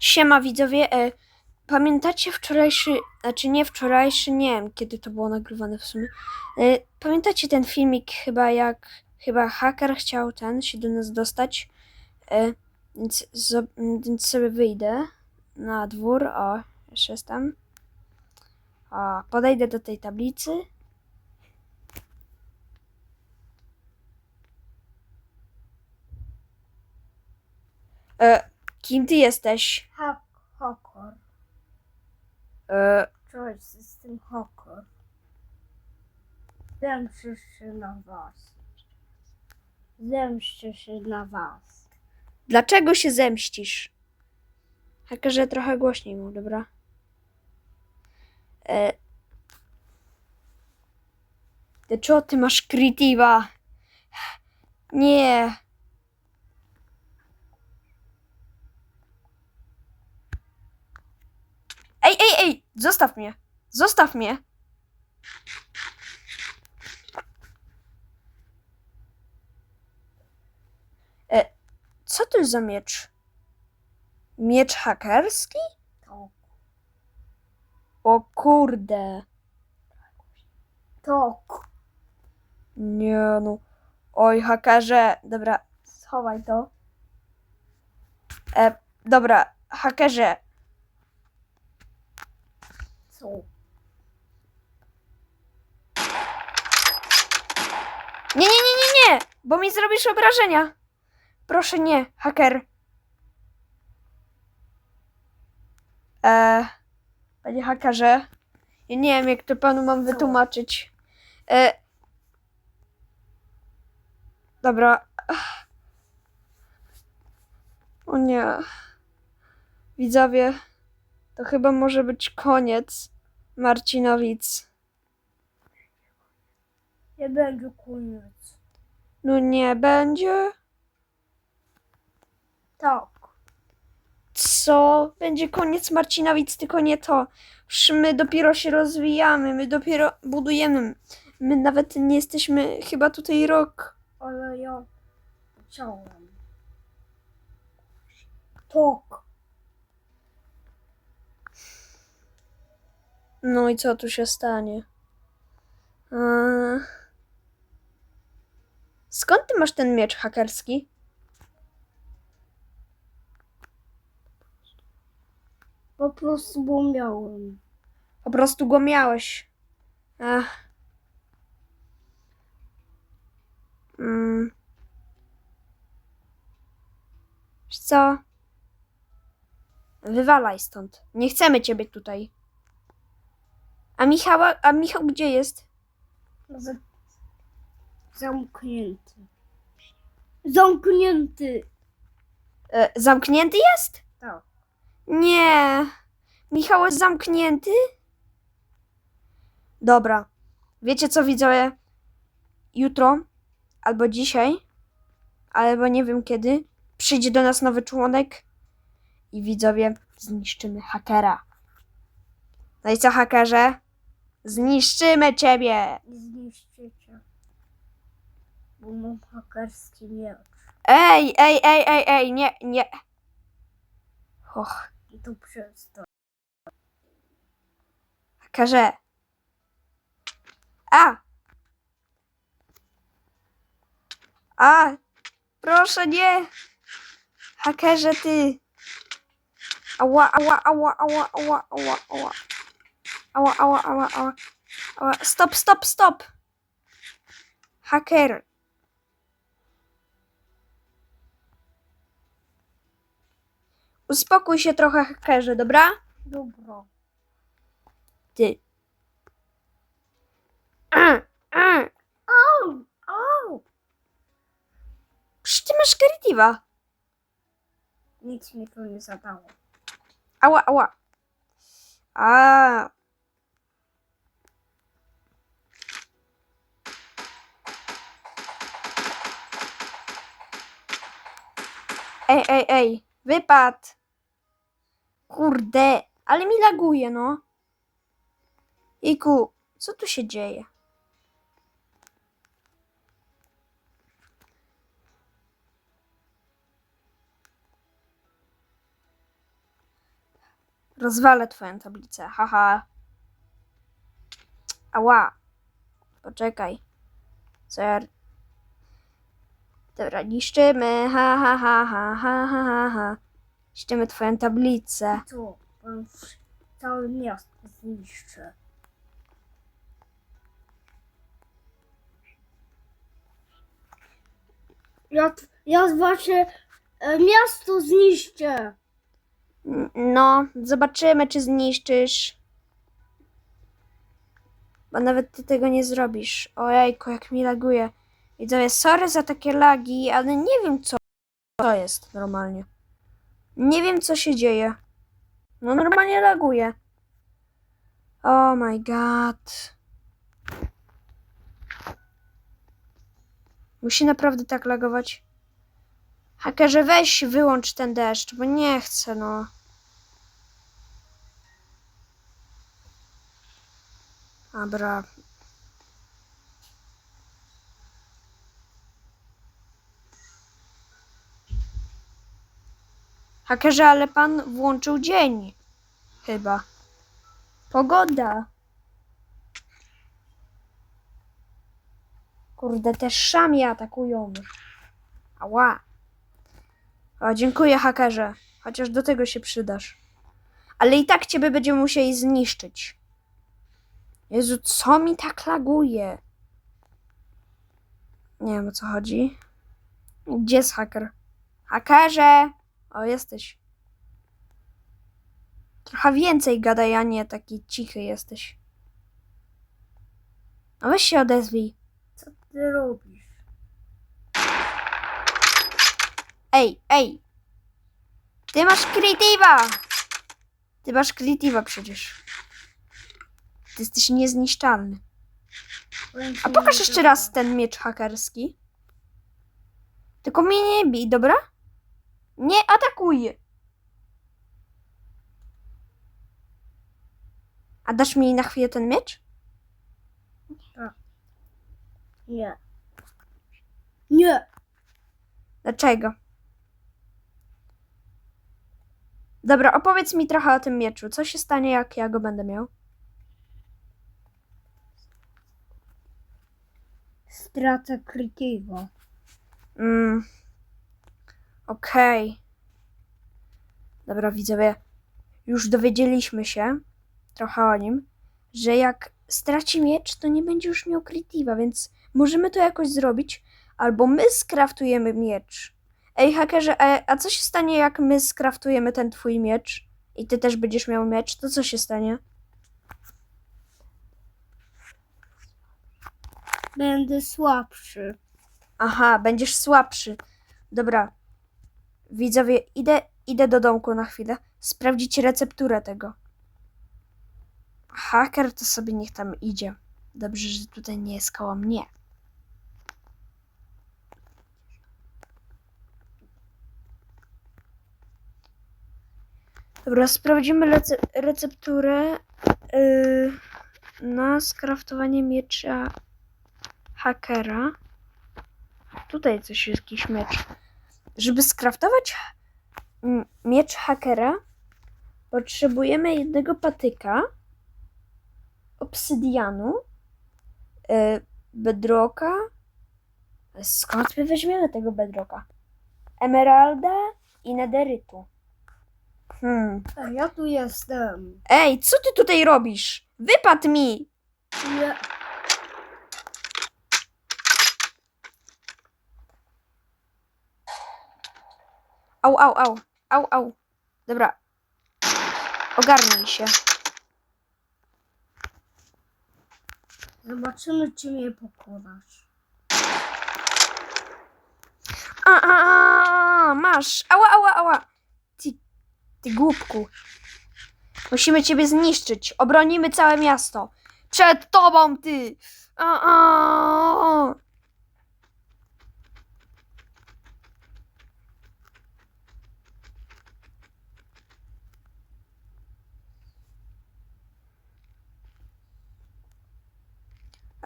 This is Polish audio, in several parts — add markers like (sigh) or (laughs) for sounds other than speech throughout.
Siema widzowie, e, pamiętacie wczorajszy, znaczy nie wczorajszy, nie wiem kiedy to było nagrywane w sumie. E, pamiętacie ten filmik chyba jak chyba haker chciał ten się do nas dostać, e, więc, więc sobie wyjdę na dwór, o, jeszcze jestem. O, podejdę do tej tablicy. E, kim ty jesteś? Hak, hokor. E, Czuć z tym hokor. Zemszczę się na was. Zemszczę się na was. Dlaczego się zemścisz? Hakerze trochę głośniej mu, dobra? E... Ty co ty masz creative'a? Nie. Ej, ej, ej! Zostaw mnie! Zostaw mnie! E, co to jest za miecz? Miecz hakerski? O kurde. tok. Nie no. Oj, hakerze. Dobra, schowaj to. E, dobra, hakerze. Nie, nie, nie, nie, nie! Bo mi zrobisz obrażenia. Proszę nie, haker. E, panie hakerze. Ja nie wiem, jak to panu mam wytłumaczyć. E, dobra. O nie. Widzowie, to chyba może być koniec Marcinowic. Nie będzie koniec. No nie będzie. Tak. Co? Będzie koniec Marcinowic, tylko nie to. Przecież my dopiero się rozwijamy, my dopiero budujemy. My nawet nie jesteśmy chyba tutaj rok. Ale ja chciałem. Tok. No i co tu się stanie? Eee... Skąd ty masz ten miecz hakerski? Po prostu bo miałem. Po prostu go miałeś. Ach. Mm. Wiesz co? Wywalaj stąd. Nie chcemy ciebie tutaj. A Michała, a Michał gdzie jest? Z... Zamknięty. Zamknięty. E, zamknięty jest? Tak. Nie. Michał jest zamknięty? Dobra. Wiecie co widzowie? Jutro albo dzisiaj, albo nie wiem kiedy, przyjdzie do nas nowy członek i widzowie zniszczymy hakera. No i co hakerze? Zniszczymy ciebie! Zniszczycie. Bo mam hakerski miecz. Ej, ej, ej, ej, ej, nie, nie. Och, I to przestań. hakerze. A! A! Proszę nie! Hakerze ty! Ała, ała, ała, ała, ała, ała, ała. Ała, ała, ała, ała. ała. Stop, stop, stop! Haker. Uspokój się trochę, hakerze, dobra? Dobra. Ty. A, a. Przecież ty masz creative'a. Nic mi to nie zadało. Ała, ała. A. Ej, ej, ej. Wypad. Kurde. Ale mi laguje, no. Iku, co tu się dzieje? Rozwalę twoją tablicę, haha. Ała. Poczekaj. Zer. Dobra, niszczymy. Ha, ha, ha, ha, ha, ha, ha, ha. Niszczymy twoją tablicę. Tu, bo już miasto zniszczy. Ja, ja wasze e, miasto zniszczę. No, zobaczymy, czy zniszczysz. Bo nawet ty tego nie zrobisz. Ojejku, jak mi laguje. Widzowie, sorry za takie lagi, ale nie wiem, co to jest normalnie. Nie wiem, co się dzieje. No, normalnie laguje. Oh my god. Musi naprawdę tak lagować. Hakerze, weź wyłącz ten deszcz, bo nie chcę, no. Dobra. Hakerze, ale pan włączył dzień. Chyba. Pogoda. Kurde, te szami atakują. Ała. O, dziękuję, hakerze. Chociaż do tego się przydasz. Ale i tak ciebie będziemy musieli zniszczyć. Jezu, co mi tak laguje? Nie wiem o co chodzi. Gdzie jest haker? Hakerze! O, jesteś. Trochę więcej gadaj, a nie taki cichy jesteś. No weź się odezwij. Co ty robisz? Ej, ej! Ty masz creative'a! Ty masz creative'a przecież. Ty jesteś niezniszczalny. A pokaż jeszcze raz ten miecz hakerski. Tylko mnie nie bij, dobra? Nie atakuj! A dasz mi na chwilę ten miecz? Nie. Nie. Dlaczego? Dobra, opowiedz mi trochę o tym mieczu. Co się stanie, jak ja go będę miał? Stracę krytywa. Mm. Okej. Dobra, widzowie. Już dowiedzieliśmy się trochę o nim, że jak straci miecz, to nie będzie już miał creative'a, więc możemy to jakoś zrobić. Albo my skraftujemy miecz. Ej, hakerze, a, a co się stanie, jak my skraftujemy ten twój miecz i ty też będziesz miał miecz? To co się stanie? Będę słabszy. Aha, będziesz słabszy. Dobra. Widzowie, idę, idę do domku na chwilę. Sprawdzić recepturę tego. Haker to sobie niech tam idzie. Dobrze, że tutaj nie jest koło mnie. Dobra, sprawdzimy rece recepturę yy, na skraftowanie miecza hakera. Tutaj coś jest, jakiś miecz. Żeby skraftować miecz hakera, potrzebujemy jednego patyka, obsydianu, y, bedrocka. Skąd my weźmiemy tego bedrocka? Emeralda i nederytu. Hmm. A ja tu jestem. Ej, co ty tutaj robisz? Wypadł mi! Au, au, au. Au, au. Dobra. Ogarnij się. Zobaczymy, czy mnie pokonasz. A, a, a, masz. Ała, ała, ała. Ty, ty głupku. Musimy ciebie zniszczyć. Obronimy całe miasto. Przed tobą, ty. A, a.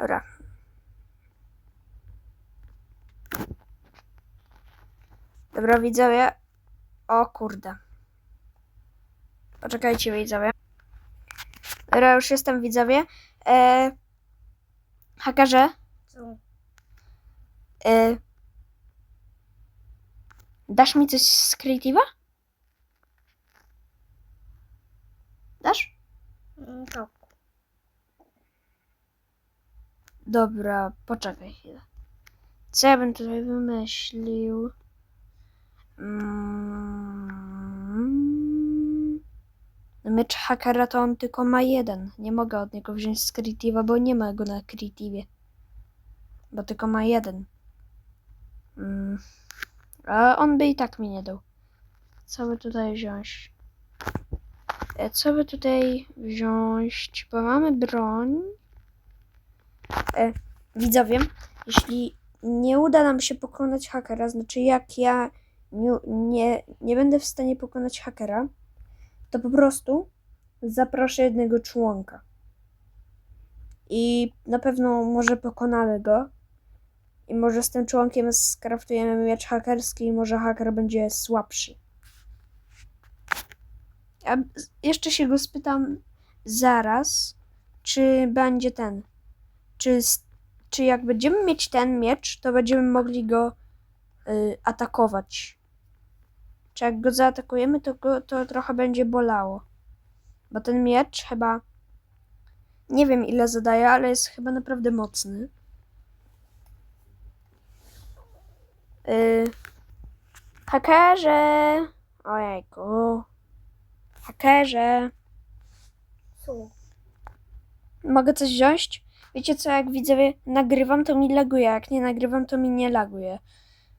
Dobra. Dobra, widzowie. O kurde. Poczekajcie, widzowie. Dobra, już jestem, widzowie. E, hakerze, Co? e, dasz mi coś z Creative'a? Dasz? Mm, Tak. Dobra, poczekaj chwilę. Co ja bym tutaj wymyślił? Mm. Miecz hakera to on tylko ma jeden. Nie mogę od niego wziąć z Creative'a, bo nie ma go na Creative'ie. Bo tylko ma jeden. Mm. A on by i tak mi nie dał. Co by tutaj wziąć? E, Co by tutaj wziąć? Bo mamy broń. E, widzowie, jeśli nie uda nam się pokonać hakera, znaczy jak ja nie, nie, nie będę w stanie pokonać hakera, to po prostu zaproszę jednego członka. I na pewno może pokonamy go. I może z tym członkiem skraftujemy miecz hakerski i może haker będzie słabszy. A jeszcze się go spytam zaraz, czy będzie ten czy, czy jak będziemy mieć ten miecz, to będziemy mogli go y, atakować. Czy jak go zaatakujemy, to go to trochę będzie bolało. Bo ten miecz chyba. Nie wiem ile zadaje, ale jest chyba naprawdę mocny. Y, hakerze! Ojejku. Hakerze. Co? Mogę coś wziąć? Wiecie co, jak widzowie nagrywam, to mi laguje, jak nie nagrywam, to mi nie laguje.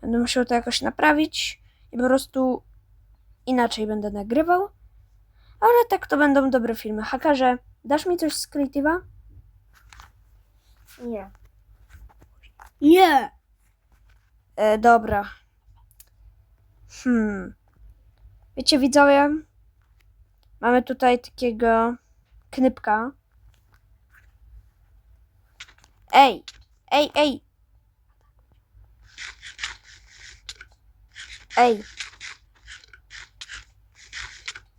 Będę musiał to jakoś naprawić i po prostu inaczej będę nagrywał. Ale tak to będą dobre filmy. Hakarze, dasz mi coś z Creative'a? Nie. Nie! E, dobra. Hmm. Wiecie, widzowie, mamy tutaj takiego knypka. Ej, ej, ej. Ej.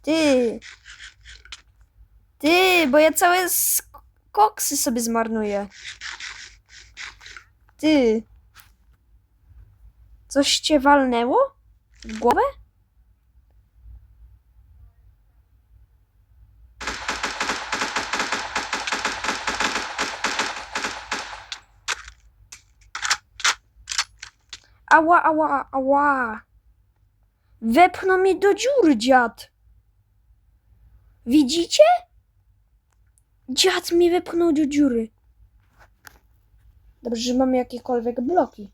Ty. Ty, bo ja całe koksy sobie zmarnuję. Ty. Coś cię walnęło? W głowę? Ała, ała, ała. Wepchnął mnie do dziury, dziad. Widzicie? Dziad mnie wepchnął do dziury. Dobrze, że mamy jakiekolwiek bloki.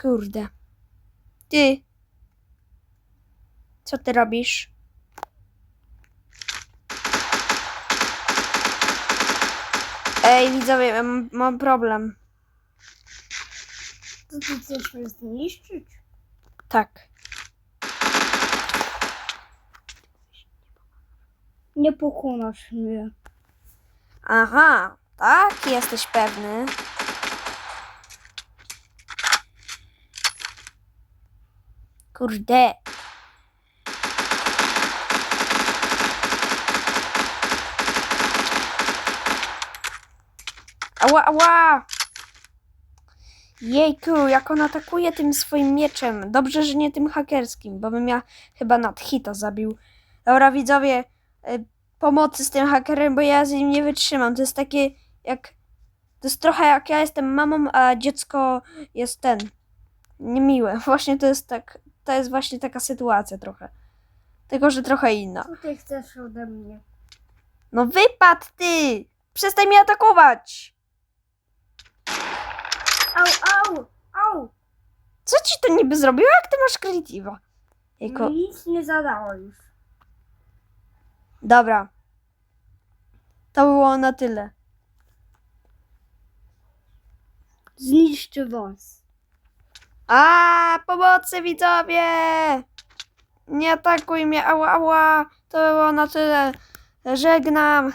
Kurde. Ty. Co ty robisz? Ej, widzowie, mam, mam problem. To ty chcesz mnie zniszczyć? Tak. Nie pokonasz mnie. Aha, tak? Jesteś pewny? Kurde. Ała, ała! Jejku, jak on atakuje tym swoim mieczem. Dobrze, że nie tym hakerskim, bo bym ja chyba nad hita zabił. Dobra, widzowie, y, pomocy z tym hakerem, bo ja z nim nie wytrzymam. To jest takie jak. To jest trochę jak ja jestem mamą, a dziecko jest ten. Niemiłe. (laughs) Właśnie to jest tak. To jest właśnie taka sytuacja trochę. Tylko, że trochę inna. Co ty chcesz ode mnie? No wypad ty! Przestań mnie atakować! Au! Co ci to niby zrobiło? Jak ty masz creative'a? Jejku. Nic nie zadało już. Dobra. To było na tyle. Zniszczy was. A pomocy widzowie! Nie atakuj mnie, ała, ała! To było na tyle. Żegnam.